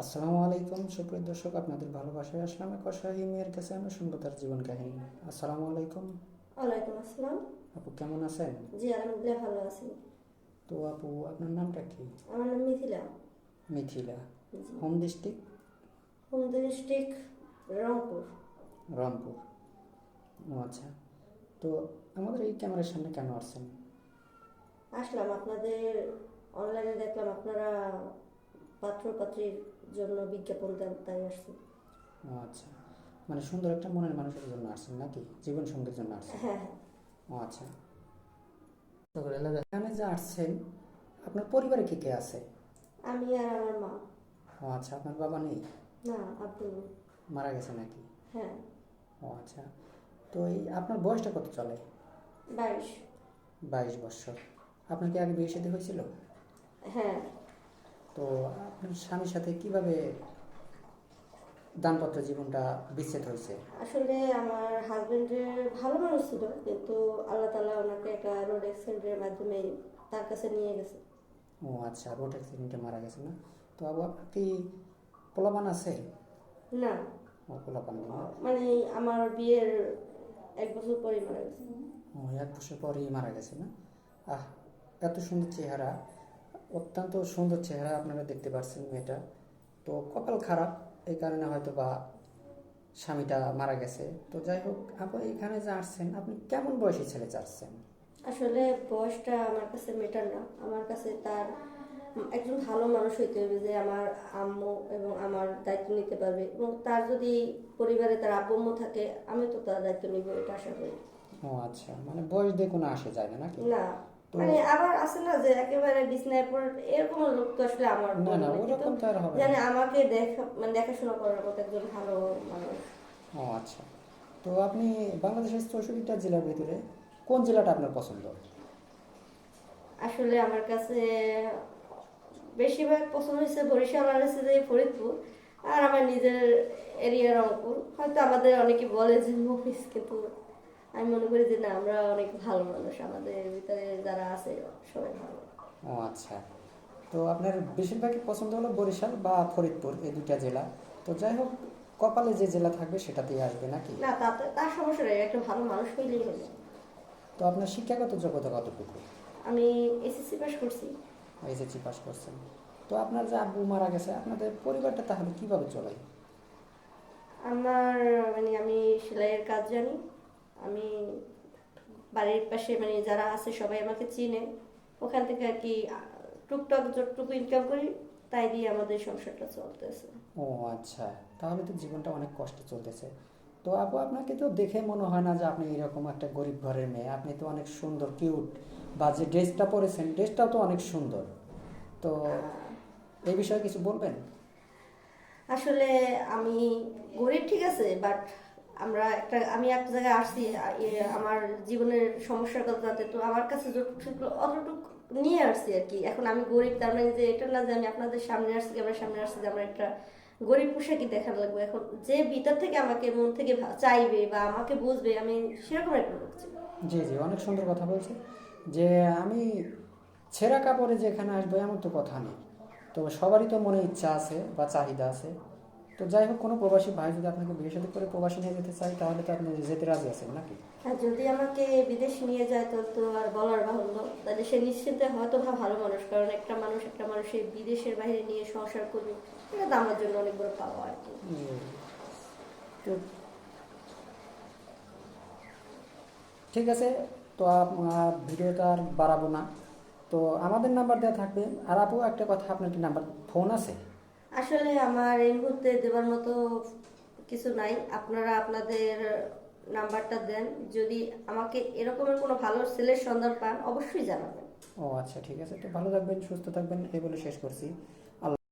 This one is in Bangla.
আসসালামু আলাইকুম সুপ্রিয় দর্শক আপনাদের ভালোবাসায় আসলাম অসহায় মেয়ের কাছে আমি শুনব তার জীবন কাহিনী। আসসালামু আলাইকুম। ওয়ালাইকুম আসসালাম। আপু কেমন আছেন? জি আলহামদুলিল্লাহ ভালো আছি। তো আপু আপনার নামটা কি? আমার নাম Mithila. Mithila. Home district? Home district Rangpur. Rangpur. ও আচ্ছা। তো আমাদের এই ক্যামেরার সামনে কেন আসছেন? আসলাম আপনাদের অনলাইনে দেখলাম আপনারা পাত্র পাত্রীর জন্য বিজ্ঞাপন দেন তাই আসছি। আচ্ছা। মানে সুন্দর একটা মনের মানুষের জন্য আসছেন নাকি? জীবন সঙ্গীর জন্য আসছেন? হ্যাঁ হ্যাঁ। ও আচ্ছা। এখানে যে আসছেন আপনার পরিবারে কে কে আছে? আমি আর আমার মা। ও আচ্ছা আপনার বাবা নেই? না আব্দুল মারা গেছে নাকি? হ্যাঁ। ও আচ্ছা। তো এই আপনার বয়সটা কত চলে? বাইশ। বাইশ বছর। আপনার কি আগে বিয়ে শাদী হয়েছিল? হ্যাঁ। তো আপনার স্বামীর সাথে কীভাবে দাম্পত্য জীবনটা বিচ্ছেদ হয়েছে? আসলে আমার হাজবেন্ডের ভালো মানুষ ছিল কিন্তু আল্লাহ তালা ওনাকে একটা রোড অ্যাক্সিডেন্টের মাধ্যমে তার কাছে নিয়ে গেছে। ও আচ্ছা রোড অ্যাক্সিডেন্টে মারা গেছে না? তো আবু আপনার কি পোলাপান আছে? না। ও পোলাপান মানে আমার বিয়ের এক বছর পরে মারা গেছে। ও এক বছর পরেই মারা গেছে না? আহ এত সুন্দর চেহারা। অত্যন্ত সুন্দর চেহারা আপনারা দেখতে পাচ্ছেন মেয়েটা। তো কপাল খারাপ এই কারণে হয়তো বা স্বামীটা মারা গেছে। তো যাই হোক আপনি এখানে যে আসছেন আপনি কেমন বয়সী ছেলে চাচ্ছেন? আসলে বয়সটা আমার কাছে মেটার না। আমার কাছে তার একজন ভালো মানুষ হইতে হবে যে আমার আম্মু এবং আমার দায়িত্ব নিতে পারবে। এবং তার যদি পরিবারে তার আব্বু আম্মু থাকে আমি তো তার দায়িত্ব নিব এটা আশা করি। ও আচ্ছা মানে বয়স দিয়ে কোনো আসে যায় না নাকি? না। মানে আবার আছে না যে একেবারে বিছনায় পড়ে এরকম লোক তো আসলে আমার না না ওরকম তো আর হবে। জানে আমাকে দেখা মানে দেখাশোনা করার মতো একজন ভালো মানুষ। ও আচ্ছা। তো আপনি বাংলাদেশের চৌষট্টিটা জেলার ভিতরে কোন জেলাটা আপনার পছন্দ? আসলে আমার কাছে বেশিরভাগ পছন্দ হয়েছে বরিশাল আর হচ্ছে যে ফরিদপুর। আর আমার নিজের এরিয়া রংপুর হয়তো আমাদের অনেকে বলে যে মফিস কিন্তু আমি মনে করি যে না আমরা অনেক ভালো মানুষ। আমাদের ভিতরে যারা আছে সবাই ভালো। ও আচ্ছা। তো আপনার বেশিরভাগই পছন্দ হলো বরিশাল বা ফরিদপুর এই দুইটা জেলা। তো যাই হোক কপালে যে জেলা থাকবে সেটাতেই আসবে নাকি? না তাতে তার সমস্যা নেই একটা ভালো মানুষ হইলেই হলো। তো আপনার শিক্ষাগত যোগ্যতা কতটুকু? আমি এসএসসি পাস করছি। এসএসসি পাস করছেন। তো আপনার যে আব্বু মারা গেছে আপনাদের পরিবারটা তাহলে কীভাবে চলে? আমার মানে আমি সেলাইয়ের কাজ জানি। আমি বাড়ির পাশে মানে যারা আছে সবাই আমাকে চিনে। ওখান থেকে আর কি টুকটাক যতটুকু ইনকাম করি তাই দিয়ে আমাদের সংসারটা চলতেছে। ও আচ্ছা তাহলে তো জীবনটা অনেক কষ্টে চলতেছে। তো আপু আপনাকে তো দেখে মনে হয় না যে আপনি এরকম একটা গরিব ঘরের মেয়ে। আপনি তো অনেক সুন্দর কিউট বা যে ড্রেসটা পরেছেন ড্রেসটাও তো অনেক সুন্দর। তো এই বিষয়ে কিছু বলবেন? আসলে আমি গরিব ঠিক আছে বাট আমরা একটা, আমি একটা জায়গায় আসছি আমার জীবনের সমস্যার কথা জানতে তো আমার কাছে যতটুকু, অতটুকু নিয়ে আসছি আর কি। এখন আমি গরিব, তার মানে যে এটা না যে আমি আপনাদের সামনে আসছি আমার সামনে আসছি, যে আমার একটা গরিব পোশাকই দেখার লাগবে। এখন যে ভিতর থেকে আমাকে মন থেকে চাইবে বা আমাকে বুঝবে, আমি সেরকম একটা লোক জি জি, অনেক সুন্দর কথা বলছে যে আমি ছেঁড়া কাপড়ে যেখানে আসব এমন তো কথা নেই। তো সবারই তো মনে ইচ্ছা আছে বা চাহিদা আছে। তো যাই হোক কোনো প্রবাসী ভাই যদি আপনাকে বিয়ে সাথে করে প্রবাসী নিয়ে যেতে চাই তাহলে তো আপনি যেতে রাজি আছেন নাকি? আর যদি আমাকে বিদেশ নিয়ে যায় তো তো আর বলার বাহুল্য। তাহলে সে নিশ্চিন্তে হয়তো বা ভালো মানুষ কারণ একটা মানুষ একটা মানুষের বিদেশের বাইরে নিয়ে সংসার করবে এটা তো আমার জন্য অনেক বড় পাওয়া আর কি। তো ঠিক আছে তো ভিডিওটা আর বাড়াবো না। তো আমাদের নাম্বার দেওয়া থাকবে। আর আপু একটা কথা আপনার কি নাম্বার? ফোন আছে? আসলে আমার এই মুহূর্তে দেওয়ার মতো কিছু নাই। আপনারা আপনাদের নাম্বারটা দেন। যদি আমাকে এরকমের কোনো ভালো ছেলের সন্ধান পান, অবশ্যই জানাবেন। ও আচ্ছা ঠিক আছে। তো ভালো থাকবেন, সুস্থ থাকবেন, এই বলে শেষ করছি।